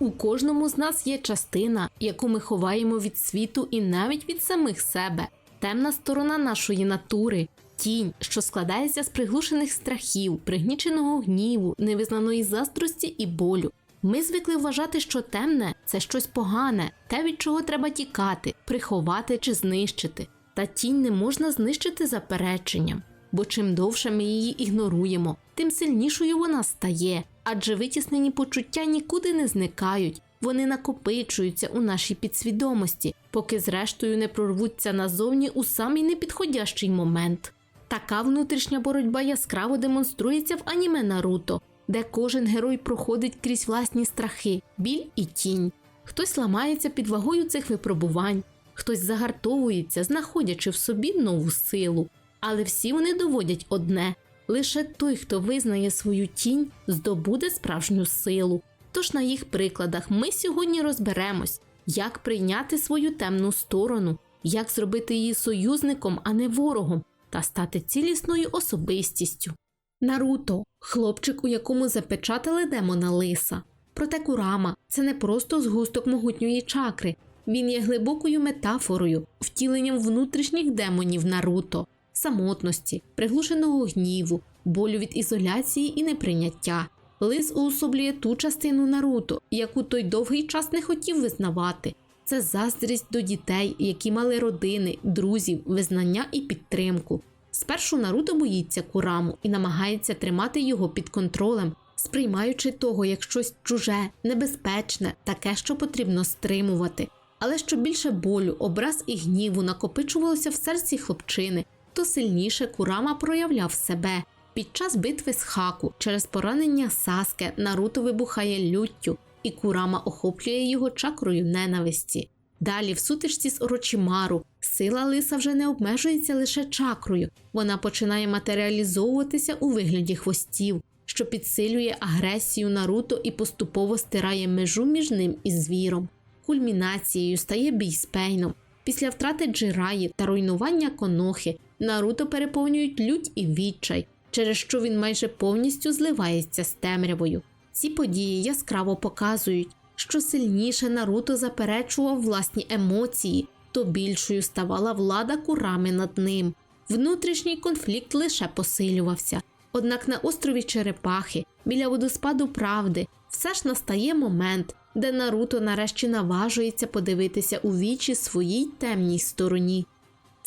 У кожному з нас є частина, яку ми ховаємо від світу і навіть від самих себе. Темна сторона нашої натури, тінь, що складається з приглушених страхів, пригніченого гніву, невизнаної заздрості і болю. Ми звикли вважати, що темне це щось погане, те, від чого треба тікати, приховати чи знищити. Та тінь не можна знищити запереченням, бо чим довше ми її ігноруємо, тим сильнішою вона стає, адже витіснені почуття нікуди не зникають, вони накопичуються у нашій підсвідомості, поки зрештою не прорвуться назовні у самий непідходящий момент. Така внутрішня боротьба яскраво демонструється в аніме Наруто, де кожен герой проходить крізь власні страхи, біль і тінь. Хтось ламається під вагою цих випробувань, хтось загартовується, знаходячи в собі нову силу. Але всі вони доводять одне: лише той, хто визнає свою тінь, здобуде справжню силу. Тож на їх прикладах ми сьогодні розберемось, як прийняти свою темну сторону, як зробити її союзником, а не ворогом, та стати цілісною особистістю. Наруто хлопчик, у якому запечатали демона лиса. Проте Курама це не просто згусток могутньої чакри, він є глибокою метафорою, втіленням внутрішніх демонів Наруто, самотності, приглушеного гніву, болю від ізоляції і неприйняття. Лис уособлює ту частину Наруто, яку той довгий час не хотів визнавати. Це заздрість до дітей, які мали родини, друзів, визнання і підтримку. Спершу Наруто боїться Кураму і намагається тримати його під контролем, сприймаючи того як щось чуже, небезпечне, таке, що потрібно стримувати. Але що більше болю, образ і гніву накопичувалося в серці хлопчини, то сильніше Курама проявляв себе. Під час битви з Хаку через поранення Саске Наруто вибухає люттю, і Курама охоплює його чакрою ненависті. Далі, в сутичці з Орочімару, сила лиса вже не обмежується лише чакрою, вона починає матеріалізовуватися у вигляді хвостів, що підсилює агресію Наруто і поступово стирає межу між ним і звіром. Кульмінацією стає бій з Пейном. Після втрати Джираї та руйнування Конохи Наруто переповнюють лють і відчай, через що він майже повністю зливається з темрявою. Ці події яскраво показують, що сильніше Наруто заперечував власні емоції, то більшою ставала влада Курами над ним. Внутрішній конфлікт лише посилювався. Однак на острові Черепахи, біля водоспаду правди, все ж настає момент, де Наруто нарешті наважується подивитися у вічі своїй темній стороні.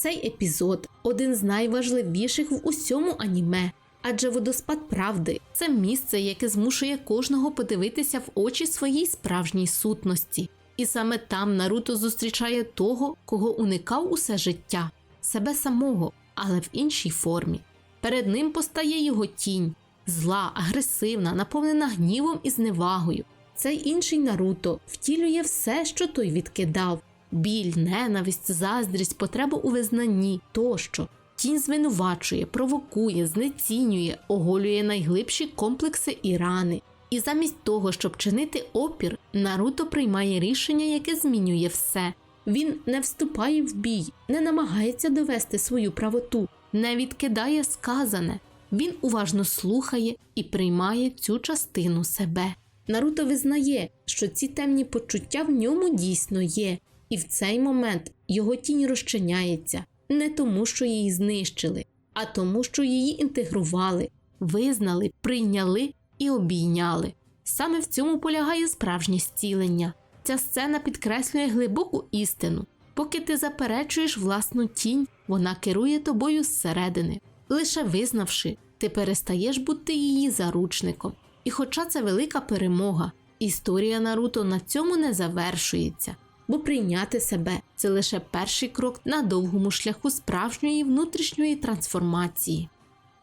Цей епізод один з найважливіших в усьому аніме, адже водоспад правди це місце, яке змушує кожного подивитися в очі своїй справжній сутності. І саме там Наруто зустрічає того, кого уникав усе життя, себе самого, але в іншій формі. Перед ним постає його тінь, зла, агресивна, наповнена гнівом і зневагою. Цей інший Наруто втілює все, що той відкидав: біль, ненависть, заздрість, потребу у визнанні тощо. Тінь звинувачує, провокує, знецінює, оголює найглибші комплекси і рани. І замість того, щоб чинити опір, Наруто приймає рішення, яке змінює все. Він не вступає в бій, не намагається довести свою правоту, не відкидає сказане. Він уважно слухає і приймає цю частину себе. Наруто визнає, що ці темні почуття в ньому дійсно є, і в цей момент його тінь розчиняється не тому, що її знищили, а тому, що її інтегрували, визнали, прийняли і обійняли. Саме в цьому полягає справжнє зцілення. Ця сцена підкреслює глибоку істину. Поки ти заперечуєш власну тінь, вона керує тобою зсередини. Лише визнавши, ти перестаєш бути її заручником. І хоча це велика перемога, історія Наруто на цьому не завершується, бо прийняти себе це лише перший крок на довгому шляху справжньої внутрішньої трансформації.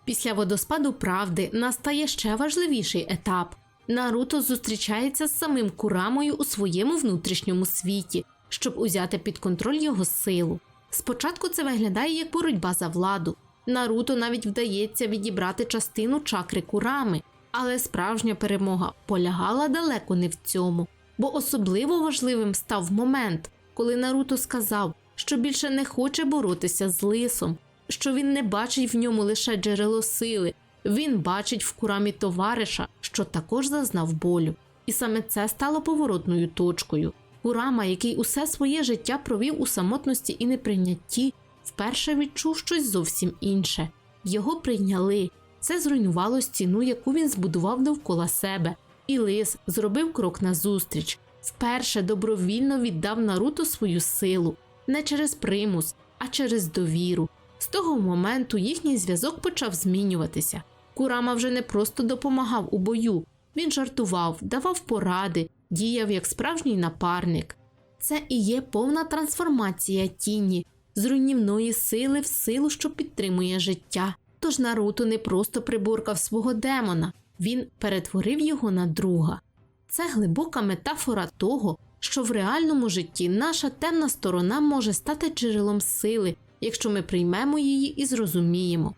Після водоспаду правди настає ще важливіший етап. Наруто зустрічається з самим Курамою у своєму внутрішньому світі, щоб узяти під контроль його силу. Спочатку це виглядає як боротьба за владу. Наруто навіть вдається відібрати частину чакри Курами, але справжня перемога полягала далеко не в цьому, бо особливо важливим став момент, коли Наруто сказав, що більше не хоче боротися з лисом, що він не бачить в ньому лише джерело сили, він бачить в курамі товариша, що також зазнав болю. І саме це стало поворотною точкою. Курама, який усе своє життя провів у самотності і неприйнятті, вперше відчув щось зовсім інше. Його прийняли. Це зруйнувало стіну, яку він збудував довкола себе. І лис зробив крок назустріч. Вперше добровільно віддав Наруто свою силу не через примус, а через довіру. З того моменту їхній зв'язок почав змінюватися. Курама вже не просто допомагав у бою, він жартував, давав поради, діяв як справжній напарник. Це і є повна трансформація тіні з руйнівної сили в силу, що підтримує життя. Тож Наруто не просто приборкав свого демона, він перетворив його на друга. Це глибока метафора того, що в реальному житті наша темна сторона може стати джерелом сили, якщо ми приймемо її і зрозуміємо.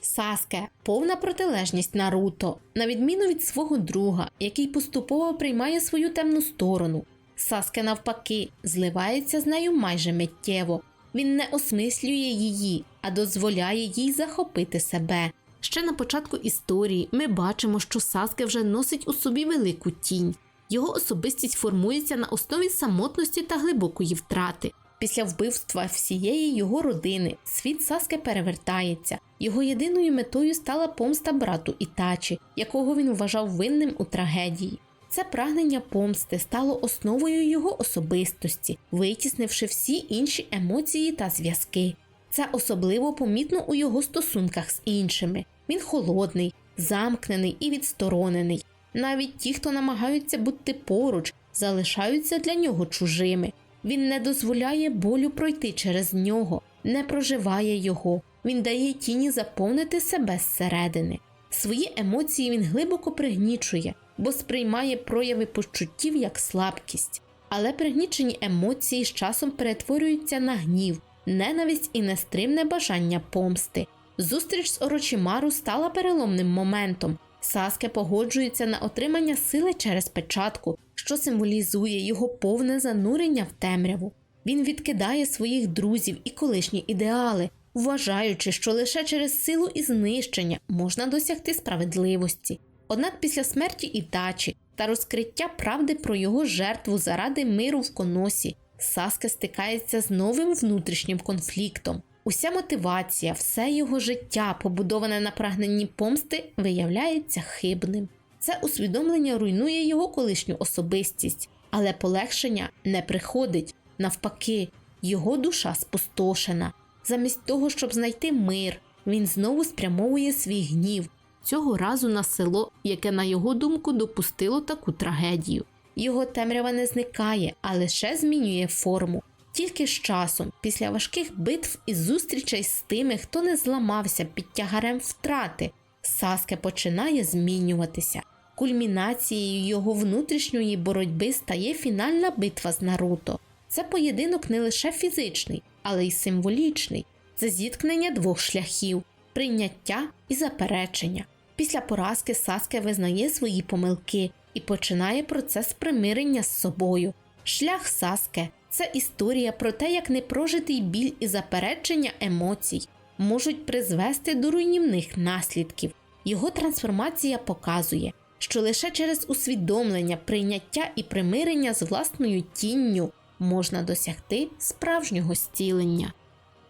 Саске повна протилежність Наруто, на відміну від свого друга, який поступово приймає свою темну сторону. Саске, навпаки, зливається з нею майже миттєво. Він не осмислює її, а дозволяє їй захопити себе. Ще на початку історії ми бачимо, що Саске вже носить у собі велику тінь. Його особистість формується на основі самотності та глибокої втрати. Після вбивства всієї його родини світ Саске перевертається. Його єдиною метою стала помста брату Ітачі, якого він вважав винним у трагедії. Це прагнення помсти стало основою його особистості, витіснивши всі інші емоції та зв'язки. Це особливо помітно у його стосунках з іншими. Він холодний, замкнений і відсторонений. Навіть ті, хто намагаються бути поруч, залишаються для нього чужими. Він не дозволяє болю пройти через нього, не проживає його. Він дає тіні заповнити себе зсередини. Свої емоції він глибоко пригнічує, бо сприймає прояви почуттів як слабкість. Але пригнічені емоції з часом перетворюються на гнів, ненависть і нестримне бажання помсти. Зустріч з Орочимару стала переломним моментом. Саске погоджується на отримання сили через печатку, що символізує його повне занурення в темряву. Він відкидає своїх друзів і колишні ідеали, вважаючи, що лише через силу і знищення можна досягти справедливості. Однак після смерті Ітачі та розкриття правди про його жертву заради миру в коносі, Саске стикається з новим внутрішнім конфліктом. Уся мотивація, все його життя, побудоване на прагненні помсти, виявляється хибним. Це усвідомлення руйнує його колишню особистість, але полегшення не приходить. Навпаки, його душа спустошена. Замість того, щоб знайти мир, він знову спрямовує свій гнів, цього разу на село, яке, на його думку, допустило таку трагедію. Його темрява не зникає, а лише змінює форму. Тільки з часом, після важких битв і зустрічей з тими, хто не зламався під тягарем втрати, Саске починає змінюватися. Кульмінацією його внутрішньої боротьби стає фінальна битва з Наруто. Це поєдинок не лише фізичний, але й символічний. Це зіткнення двох шляхів прийняття і заперечення. Після поразки Саске визнає свої помилки і починає процес примирення з собою. Шлях Саске це історія про те, як непрожитий біль і заперечення емоцій можуть призвести до руйнівних наслідків. Його трансформація показує, що лише через усвідомлення, прийняття і примирення з власною тінню можна досягти справжнього зцілення.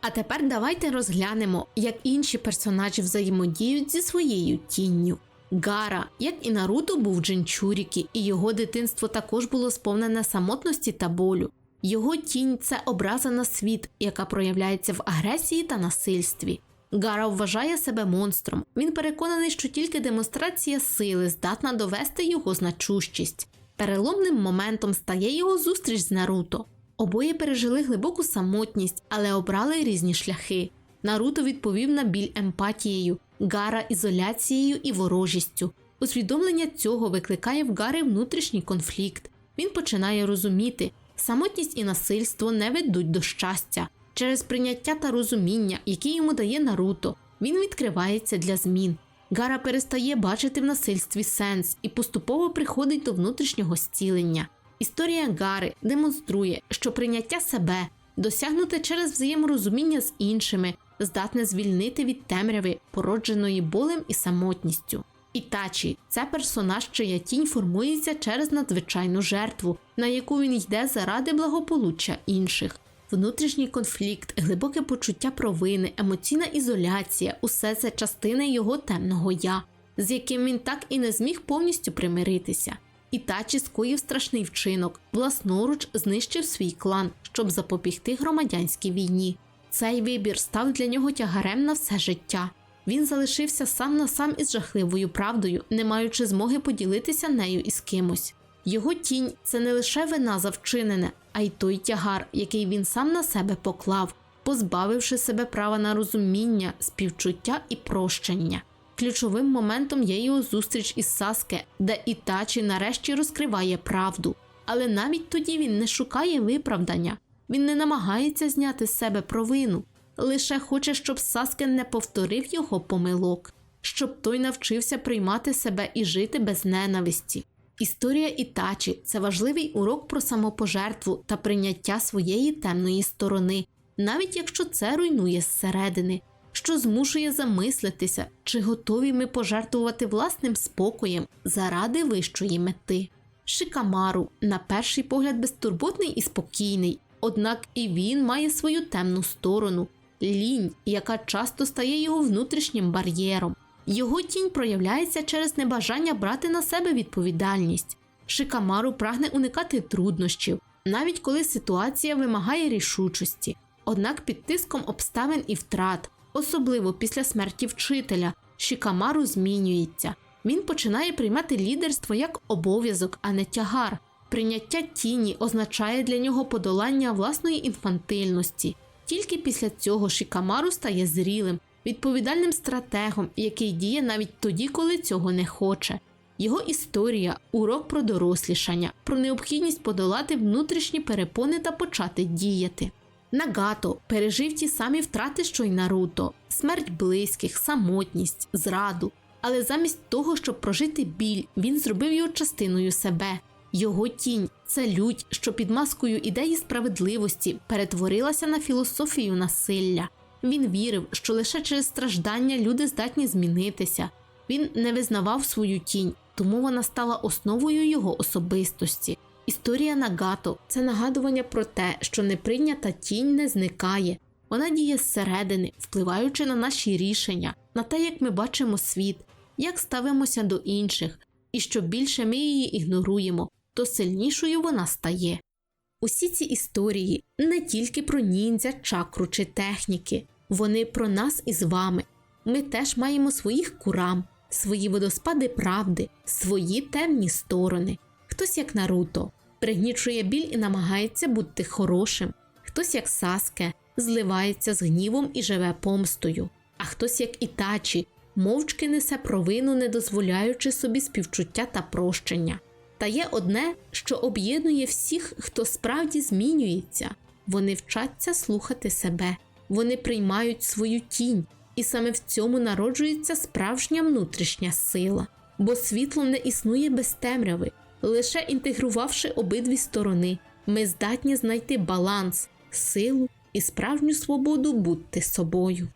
А тепер давайте розглянемо, як інші персонажі взаємодіють зі своєю тінню. Гара, як і Наруто, був Джинчурікі, і його дитинство також було сповнене самотності та болю. Його тінь це образа на світ, яка проявляється в агресії та насильстві. Гара вважає себе монстром. Він переконаний, що тільки демонстрація сили здатна довести його значущість. Переломним моментом стає його зустріч з Наруто. Обоє пережили глибоку самотність, але обрали різні шляхи. Наруто відповів на біль емпатією, Гара ізоляцією і ворожістю. Усвідомлення цього викликає в Гари внутрішній конфлікт. Він починає розуміти, самотність і насильство не ведуть до щастя. Через прийняття та розуміння, які йому дає Наруто, він відкривається для змін. Гара перестає бачити в насильстві сенс і поступово приходить до внутрішнього зцілення. Історія Гари демонструє, що прийняття себе, досягнуте через взаєморозуміння з іншими, здатне звільнити від темряви, породженої болем і самотністю. Ітачі це персонаж, чия тінь формується через надзвичайну жертву, на яку він йде заради благополуччя інших. Внутрішній конфлікт, глибоке почуття провини, емоційна ізоляція усе це частини його темного я, з яким він так і не зміг повністю примиритися. Ітачі скоїв страшний вчинок, власноруч знищив свій клан, щоб запобігти громадянській війні. Цей вибір став для нього тягарем на все життя. Він залишився сам на сам із жахливою правдою, не маючи змоги поділитися нею із кимось. Його тінь це не лише вина за вчинене, а й той тягар, який він сам на себе поклав, позбавивши себе права на розуміння, співчуття і прощення. Ключовим моментом є його зустріч із Саске, де Ітачі нарешті розкриває правду. Але навіть тоді він не шукає виправдання, він не намагається зняти з себе провину, лише хоче, щоб Саске не повторив його помилок, щоб той навчився приймати себе і жити без ненависті. Історія Ітачі це важливий урок про самопожертву та прийняття своєї темної сторони, навіть якщо це руйнує зсередини, що змушує замислитися, чи готові ми пожертвувати власним спокоєм заради вищої мети. Шикамару, на перший погляд, безтурботний і спокійний, однак і він має свою темну сторону лінь, яка часто стає його внутрішнім бар'єром. Його тінь проявляється через небажання брати на себе відповідальність. Шикамару прагне уникати труднощів, навіть коли ситуація вимагає рішучості. Однак під тиском обставин і втрат, особливо після смерті вчителя, Шикамару змінюється. Він починає приймати лідерство як обов'язок, а не тягар. Прийняття тіні означає для нього подолання власної інфантильності. Тільки після цього Шикамару стає зрілим, відповідальним стратегом, який діє навіть тоді, коли цього не хоче. Його історія урок про дорослішання, про необхідність подолати внутрішні перепони та почати діяти. Нагато пережив ті самі втрати, що й Наруто, смерть близьких, самотність, зраду. Але замість того, щоб прожити біль, він зробив його частиною себе. Його тінь це лють, що під маскою ідеї справедливості перетворилася на філософію насилля. Він вірив, що лише через страждання люди здатні змінитися. Він не визнавав свою тінь, тому вона стала основою його особистості. Історія Нагато це нагадування про те, що неприйнята тінь не зникає, вона діє зсередини, впливаючи на наші рішення, на те, як ми бачимо світ, як ставимося до інших, і що більше ми її ігноруємо, то сильнішою вона стає. Усі ці історії не тільки про ніндзя, чакру чи техніки, вони про нас із вами. Ми теж маємо своїх курам, свої водоспади правди, свої темні сторони. Хтось як Наруто пригнічує біль і намагається бути хорошим, хтось як Саске зливається з гнівом і живе помстою, а хтось як Ітачі мовчки несе провину, не дозволяючи собі співчуття та прощення. Та є одне, що об'єднує всіх, хто справді змінюється. Вони вчаться слухати себе, вони приймають свою тінь, і саме в цьому народжується справжня внутрішня сила, бо світло не існує без темряви. Лише інтегрувавши обидві сторони, ми здатні знайти баланс, силу і справжню свободу бути собою.